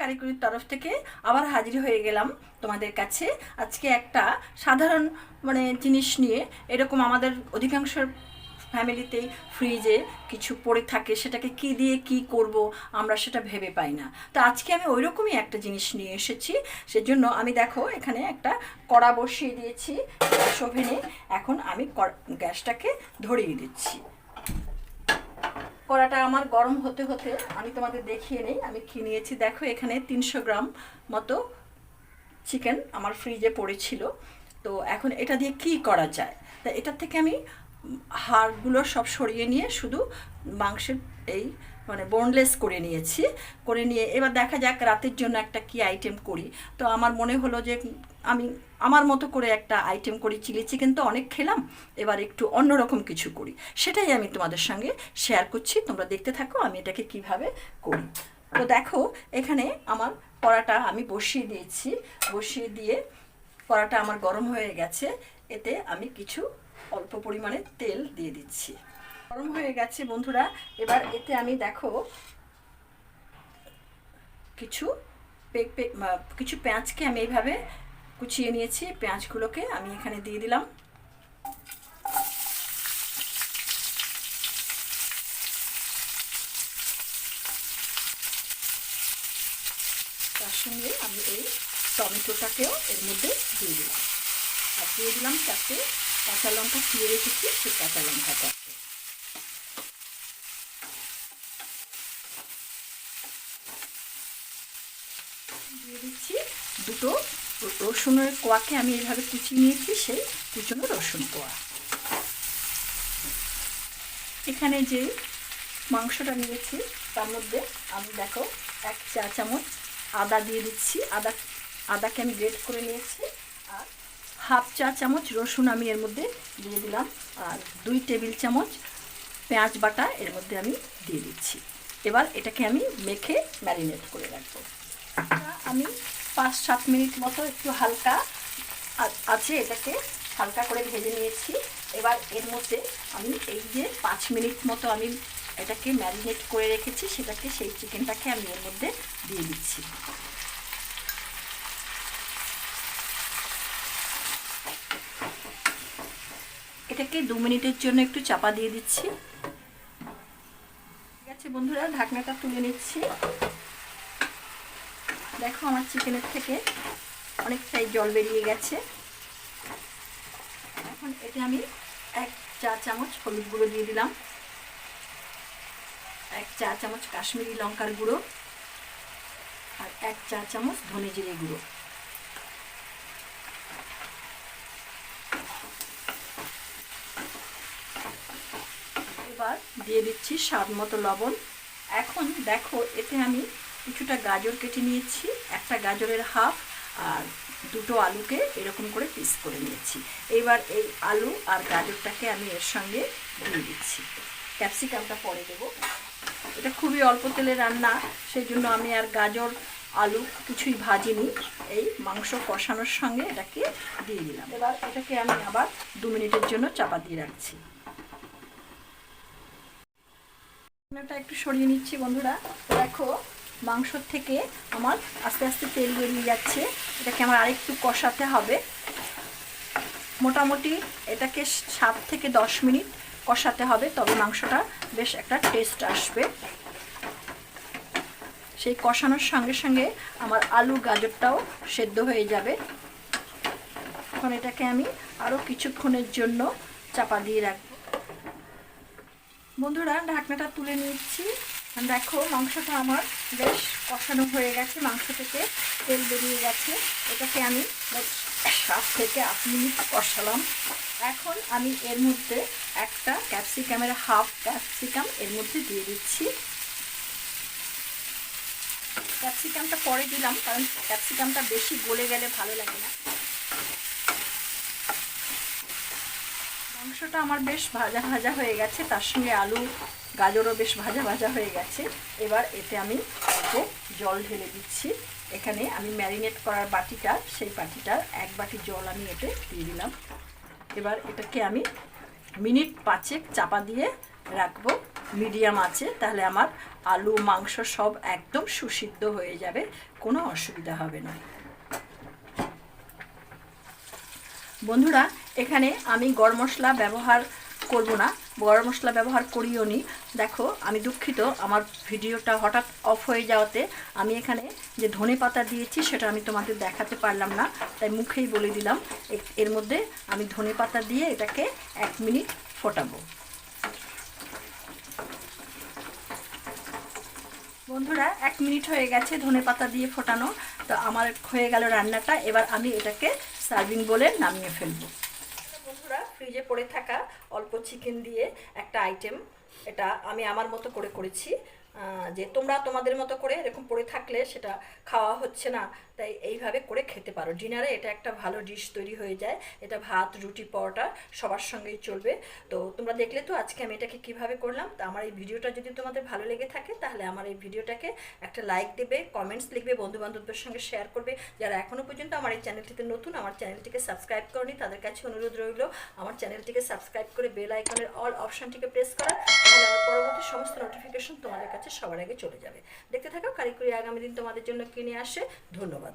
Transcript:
কারিগরির তরফ থেকে আবার হাজির হয়ে গেলাম তোমাদের কাছে। আজকে একটা সাধারণ মানে জিনিস নিয়ে এরকম আমাদের অধিকাংশ ফ্যামিলিতেই ফ্রিজে কিছু পড়ে থাকে, সেটাকে কি দিয়ে কি করব আমরা সেটা ভেবে পাই না। তো আজকে আমি ওই রকমই একটা জিনিস নিয়ে এসেছি, সেজন্য আমি দেখো এখানে একটা কড়া বসিয়ে দিয়েছি ওভেনে। এখন আমি গ্যাসটাকে ধরিয়ে দিচ্ছি। কড়াটা আমার গরম হতে হতে আমি তোমাদের দেখিয়ে নেই, আমি কি নিয়েছি দেখো এখানে তিনশো গ্রাম মতো চিকেন আমার ফ্রিজে পড়েছিল। তো এখন এটা দিয়ে কি করা যায়? তা এটার থেকে আমি হাড়গুলো সব সরিয়ে নিয়ে শুধু মাংসের এই মানে বোনলেস করে নিয়েছি। করে নিয়ে এবার দেখা যাক রাতের জন্য একটা কি আইটেম করি। তো আমার মনে হলো যে আমি আমার মতো করে একটা আইটেম করি, চিলি চিকেন তো অনেক খেলাম, এবার একটু অন্যরকম কিছু করি। সেটাই আমি তোমাদের সঙ্গে শেয়ার করছি, তোমরা দেখতে থাকো আমি এটাকে কীভাবে করি। তো দেখো, এখানে আমার কড়াটা আমি বসিয়ে দিয়েছি, বসিয়ে দিয়ে কড়াটা আমার গরম হয়ে গেছে, এতে আমি কিছু অল্প পরিমাণে তেল দিয়ে দিচ্ছি। গরম হয়ে গেছে, বন্ধুরা। এবার এতে আমি দেখো কিছু পে- পে- মা- কিছু পেঁয়াজকে আমি এইভাবে কুচিয়ে নিয়েছি। পেঁয়াজগুলোকে আমি এখানে দিয়ে দিলাম। তার সঙ্গে আমি এই টমেটোটাকেও এর মধ্যে দিয়ে দিলাম। আর দিয়ে দিলাম চারটে কাঁচা লঙ্কা, চিড়ে রেখেছি সেই কাঁচা লঙ্কাটা দিয়ে দিচ্ছি। দুটো রসুনের কোয়াকে আমি এইভাবে কুচিয়ে নিয়েছি, সেই কুচনো রসুন কোয়া। এখানে যে মাংসটা নিয়েছি, তার মধ্যে আমি দেখো এক চা চামচ আদা দিয়ে দিচ্ছি। আদা, আদাকে আমি গ্রেট করে নিয়েছি আর হাফ চা চামচ রসুন আমি এর মধ্যে দিয়ে দিলাম। আর দুই টেবিল চামচ পেঁয়াজ বাটা এর মধ্যে আমি দিয়ে দিচ্ছি। এবার এটাকে আমি মেখে ম্যারিনেট করে রাখব। আমি পাঁচ, সাত মিনিট মতো একটু হালকা আছে এটাকে, হালকা করে ভেজে নিয়েছি। এবার এর মধ্যে আমি এই যে পাঁচ মিনিট মতো আমি এটাকে ম্যারিনেট করে রেখেছি, সেটাকে সেই চিকেনটাকে আমি এর মধ্যে দিয়ে দিচ্ছি। এটাকে দু মিনিটের জন্য একটু চাপা দিয়ে দিচ্ছি। ঠিক আছে বন্ধুরা, ঢাকনাটা তুলে নিচ্ছি। দেখো আমার চিকেনের থেকে অনেকটাই জল বেরিয়ে গেছে। এখন এতে আমি এক চা চামচ হলুদ গুঁড়ো দিয়ে দিলাম। এক চা চামচ কাশ্মীরি লঙ্কার গুঁড়ো আর এক চা চামচ ধনে জিরে গুঁড়ো। এবার দিয়ে দিচ্ছি স্বাদ মতো লবণ। এখন দেখো এতে আমি কিছুটা গাজর কেটে নিয়েছি, একটা গাজরের হাফ আর দুটো আলুকে এরকম করে পিস করে নিয়েছি। এবার এই আলু আর গাজরটাকে আমি এর সঙ্গে দিয়ে দিচ্ছি। ক্যাপসিকামটা পরে দেবো। এটা খুবই অল্প তেলে রান্না সেই জন্য আমি আর গাজর, আলু কিছুই ভাজিনি। এই মাংস কষানোর সঙ্গে এটাকে দিয়ে দিলাম। এবার এটাকে আমি আবার দু মিনিটের জন্য চাপা দিয়ে রাখছি। একটু সরিয়ে নিচ্ছি বন্ধুরা। দেখো মাংসর থেকে আমার আস্তে আস্তে তেল বেরিয়ে যাচ্ছে। এটাকে আমার আরেকটু কষাতে হবে। মোটামুটি এটাকে সাত থেকে দশ মিনিট কষাতে হবে, তবে মাংসটা বেশ একটা টেস্ট আসবে। সেই কষানোর সঙ্গে সঙ্গে আমার আলু গাজরটাও সেদ্ধ হয়ে যাবে। এখন এটাকে আমি আরও কিছুক্ষণের জন্য চাপা দিয়ে রাখব। বন্ধুরা, ঢাকনাটা তুলে নিচ্ছি। দেখো মাংসটা আমার বেশ কষানো হয়ে গেছে, মাংস থেকে তেল বেরিয়ে গেছে। এটাকে আমি সাত থেকে আট মিনিট কষালাম। এখন আমি এর মধ্যে একটা ক্যাপসিকামের হাফ ক্যাপসিকাম এর মধ্যে দিয়ে দিচ্ছি। ক্যাপসিকামটা পরে দিলাম, কারণ ক্যাপসিকামটা বেশি গলে গেলে ভালো লাগে না। মাংসটা আমার বেশ ভাজা ভাজা হয়ে গেছে, তার সঙ্গে আলু গাজরও বেশ ভাজা ভাজা হয়ে গেছে। এবার এতে আমি অল্প জল ঢেলে দিচ্ছি। এখানে আমি ম্যারিনেট করার বাটিটা, সেই বাটিটার এক বাটি জল আমি এতে দিয়ে দিলাম। এবার এটাকে আমি মিনিট পাঁচেক চাপা দিয়ে রাখব মিডিয়াম আছে তাহলে আমার আলু, মাংস সব একদম সুসিদ্ধ হয়ে যাবে, কোনো অসুবিধা হবে না। বন্ধুরা, এখানে আমি গরম মশলা ব্যবহার করব না, গরম মশলা ব্যবহার করিও নি। দেখো, আমি দুঃখিত, আমার ভিডিওটা হঠাৎ অফ হয়ে যাওয়াতে আমি এখানে যে ধনে পাতা দিয়েছি, সেটা আমি তোমাদের দেখাতে পারলাম না, তাই মুখেই বলে দিলাম। এর মধ্যে আমি ধনে পাতা দিয়ে এটাকে এক মিনিট ফোটাবো। বন্ধুরা, এক মিনিট হয়ে গেছে ধনে পাতা দিয়ে ফোটানো, তো আমার হয়ে গেল রান্নাটা। এবার আমি এটাকে সার্ভিং বলে নামিয়ে ফেলব। বন্ধুরা ফ্রিজে পড়ে থাকা অল্প চিকেন দিয়ে একটা আইটেম এটা আমি আমার মতো করে করেছি। যে তোমরা তোমাদের মতো করে এরকম পড়ে থাকলে সেটা খাওয়া হচ্ছে না। তাই এইভাবে করে খেতে পারো। ডিনারে এটা একটা ভালো ডিশ তৈরি হয়ে যায়। এটা ভাত, রুটি, পরোটা সবার সঙ্গেই চলবে। তো তোমরা দেখলে তো আজকে আমি এটাকে কীভাবে করলাম। তো আমার এই ভিডিওটা যদি তোমাদের ভালো লেগে থাকে, তাহলে আমার এই ভিডিওটাকে একটা লাইক দেবে কমেন্টস লিখবে বন্ধু বান্ধবদের সঙ্গে শেয়ার করবে। যারা এখনও পর্যন্ত আমার এই চ্যানেলটিতে নতুন, আমার চ্যানেলটিকে সাবস্ক্রাইব করনি, তাদের কাছে অনুরোধ রইল, আমার চ্যানেলটিকে সাবস্ক্রাইব করে বেল আইকনের অল অপশানটিকে প্রেস করা। তাহলে আমার পরবর্তী সমস্ত নোটিফিকেশন তোমাদের কাছে সবার আগে চলে যাবে। দেখতে থাকো কারিকুরি আগামী দিন তোমাদের জন্য কিনে আসে। ধন্যবাদ।